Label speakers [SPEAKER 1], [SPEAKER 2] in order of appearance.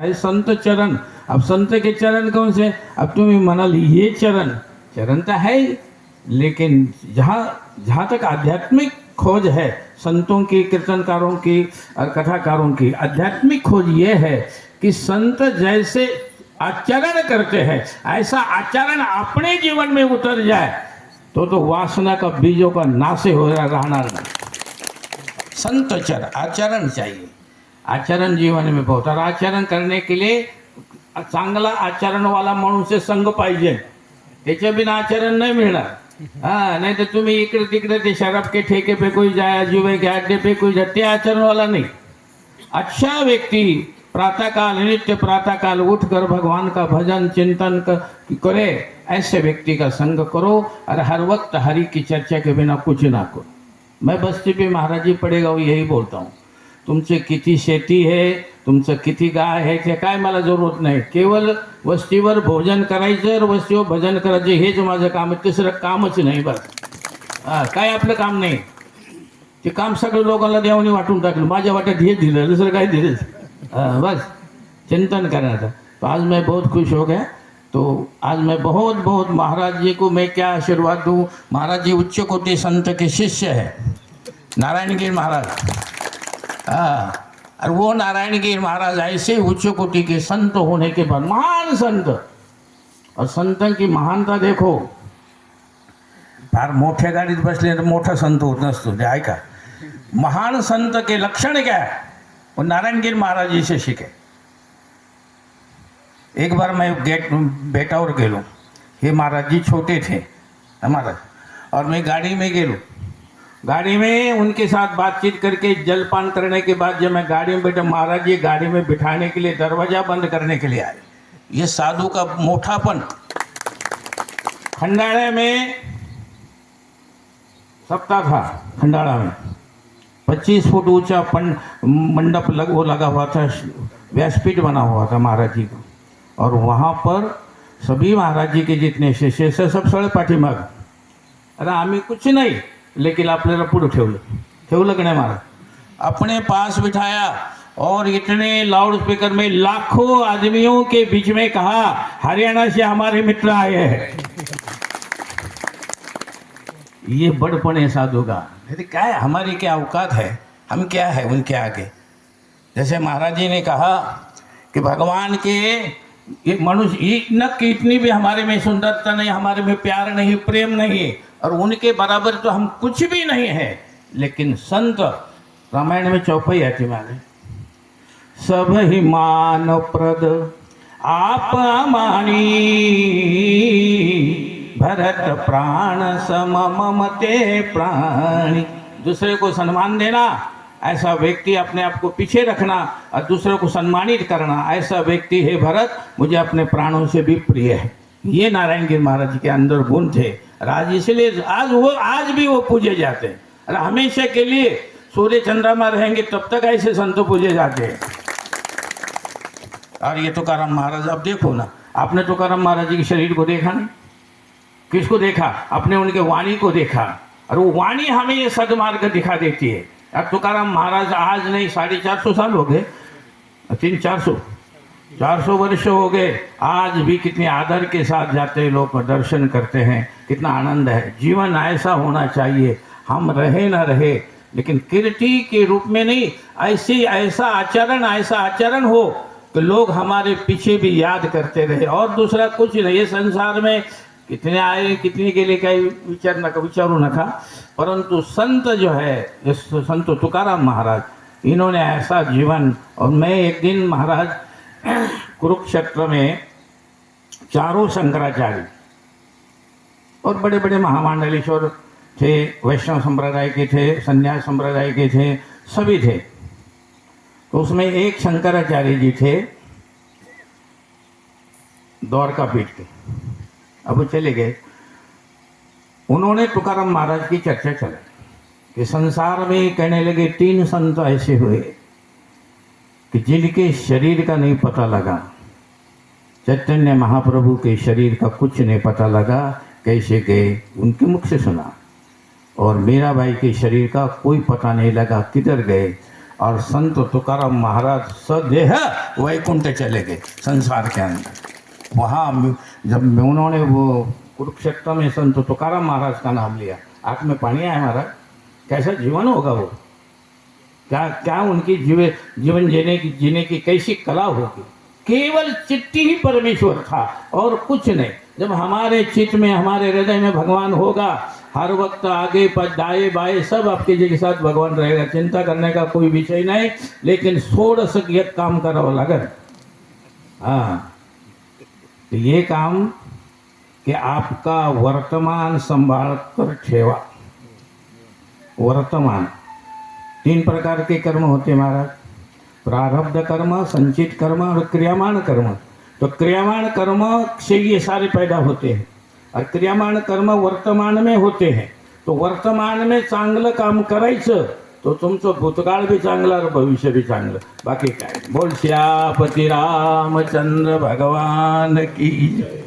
[SPEAKER 1] है संत चरण। अब संत के चरण कौन से? अब तुम्हें मना ये चरण। चरण तो है ही, लेकिन जहाँ जहाँ तक आध्यात्मिक खोज है, संतों की, कीर्तनकारों की और कथाकारों की, आध्यात्मिक खोज ये है कि संत जैसे आचरण करते हैं, ऐसा आचरण अपने जीवन में उतर जाए तो तो वासना का बीजों का नाश हो रहा रहना संत चर आचरण चाहिए। आचरण जीवन में बहुत। और आचरण करने के लिए चांगला आचरणवाला माणूस संघ पाहिजे। त्याच्या बिना आचरण नाही मिळणार। हा नाही तर तुम्ही इकडे तिकडे ते शराब के ठेके पे कोई जाए जुए के अड्डे पे कोई जाए ते आचरणवाला नाही। नहीं अच्छा व्यक्ति प्रातःकाल नित्य प्रातःकाल उठकर भगवान का भजन चिंतन करे ऐसे व्यक्ति का संग करो और हर वक्त हरि की चर्चा के बिना कुछ ना करो। मैं बस्ती पे महाराज जी पडेगाव यही बोलता हूँ। तुमचे किती शेती आहे तुमचं किती गाय आहे ते काय मला जरूरत नाही. केवळ वस्तीवर भोजन करायचं वस्तीवर भजन करायचं हेच माझं काम आहे. तिसरं कामच नाही बरं. हां काय आपलं काम नाही. ते काम सगळं लोकांना देवाने वाटून टाकलं. माझ्या वाट्यात हे दिलं दुसरं काय दिलं? बस. चिंतन करना था आज मैं बहुत खुश हो गया. तो आज मैं बहुत बहुत महाराज जी को मैं क्या आशीर्वाद दूँ? महाराज जी उच्च कोटि संत के शिष्य है। नारायणगिरी महाराज। और वो नारायणगिरी महाराज ऐसे उच्च कोटि के संत होने के बाद, महान संत। और संत की महानता देखो। फार मोठ्या गाडीत बसले तर मोठा संत होत नसतो ते ऐका। महान संत के लक्षण क्या वो नारायणगिरी महाराज जी से सीखे। एक बार मैं गेट बेटावर गेलो। हे महाराज जी छोटे थे महाराज? और मैं गाड़ी में गेलो। गाड़ी में उनके साथ बातचीत करके जलपान करने के बाद जब मैं गाड़ी में बैठा महाराज जी गाड़ी में बिठाने के लिए दरवाज़ा बंद करने के लिए आए। ये साधु का मोठापन। खंडाड़े में सप्ताह था खंडाड़ा में। पच्चीस फुट ऊँचा मंडप लग वो लगा हुआ था व्यासपीठ बना हुआ था महाराज जी का। और वहाँ पर सभी महाराज जी के जितने शिष्य हैं, सब सगळे पाठीमाग अरे आम्ही कुछ नहीं। लेकिन आपल्याला पुढं ठेवलं. ठेवलं की नाही महाराज? अपने पास बिठाया और इतने लाउड स्पीकर में लाखों आदमियों के बीच में कहा हरियाणा से हमारे मित्र आए हैं. ये बड़पन है साधु का। अरे क्या है? हमारी क्या औकात है? हम क्या है उनके आगे? जैसे महाराज जी ने कहा कि भगवान के ये मनुष्य ये न इतनी भी हमारे में सुंदरता नहीं हमारे में प्यार नहीं प्रेम नहीं और उनके बराबर तो हम कुछ भी नहीं है। लेकिन संत रामायण में चौपाई आती माने। सब ही मान प्रद आप मानी भरत प्राण सम ममते प्राणी। दूसरे को सम्मान देना, ऐसा व्यक्ति अपने आप को पीछे रखना और दूसरे को सम्मानित करना, ऐसा व्यक्ति, है भरत, मुझे अपने प्राणों से भी प्रिय है। ये नारायण गिर महाराज के अंदर गुण थे। और आज इसलिए आज वो, आज भी वो पूजे जाते हैं। और हमेशा के लिए सूर्य चंद्रमा रहेंगे, तब तक ऐसे संत पूजे जाते हैं। और ये तुकाराम महाराज, अब देखो ना, आपने तुकाराम महाराज जी के शरीर को देखा नहीं? किसको देखा? आपने उनके वाणी को देखा। और वो वाणी हमें ये सदमार्ग दिखा देती है। अब तुकाराम महाराज आज नहीं, साढ़े चार सौ साल हो गए, तीन चार सौ। चार सौ वर्ष हो गए। आज भी कितने आदर के साथ जाते हैं, लोग दर्शन करते हैं। कितना आनंद है। जीवन ऐसा होना चाहिए। हम रहे ना रहे, लेकिन कीर्ति के रूप में नहीं, ऐसी ऐसा आचरण ऐसा आचरण हो कि लोग हमारे पीछे भी याद करते रहे। और दूसरा कुछ नहीं, ये संसार में कितने आए, कितने के लिए काही विचार नका विचारू नका परंतु संत जो है संत तुकाराम महाराज, इन्होंने ऐसा जीवन, और मैं एक दिन महाराज कुरुक्षेत्र में चारों शंकराचार्य और बड़े बड़े महामंडलेश्वर थे, वैष्णव संप्रदाय के थे, संन्यास संप्रदाय के थे, सभी थे। तो उसमें एक शंकराचार्य जी थे द्वारका पीठ के। अब वो चले गए। उन्होंने तुकाराम महाराज की चर्चा चलाई कि संसार में कहने लगे, तीन संत ऐसे हुए। कि जिनके शरीर का नहीं पता लगा, चैतन्य महाप्रभु के शरीर का कुछ नहीं पता लगा, कैसे गए उनके मुख से सुना। और मेरा भाई के शरीर का कोई पता नहीं लगा किधर गए। और संत तुकाराम महाराज सदेह वैकुंठ चले गए संसार के अंदर। वहाँ जब उन्होंने वो कुरुक्षेत्र में संत तुकाराम महाराज का नाम लिया। आँख में पानी आया महाराज? कैसा जीवन होगा वो? क्या क्या उनकी जीवे जीवन जीने की जीने की कैसी कला होगी? केवल चिट्ठी ही परमेश्वर था और कुछ नहीं। जब हमारे चित्त में, हमारे हृदय में भगवान होगा, हर वक्त आगे पर दाएँ बाएँ सब आपके जी के साथ भगवान रहेगा। चिंता करने का कोई विषय नहीं, लेकिन सोड़ सक एक काम करावं लगन हाँ। तो ये काम कि आपका वर्तमान संभाल कर ठेवा। वर्तमान। तीन प्रकार के कर्म होते महाराज। प्रारब्ध कर्म संचित कर्म और क्रियामान कर्म। तो क्रियामान कर्म से ये सारे पैदा होते हैं। और क्रियामान कर्म वर्तमान में होते हैं। तो वर्तमान में चांगलं काम करायचं तो तुमचं भूतकाळ बी चांगलं और भविष्य बी चांगलं। बाकी काय? बोल श्यापती रामचंद्र भगवान की जय।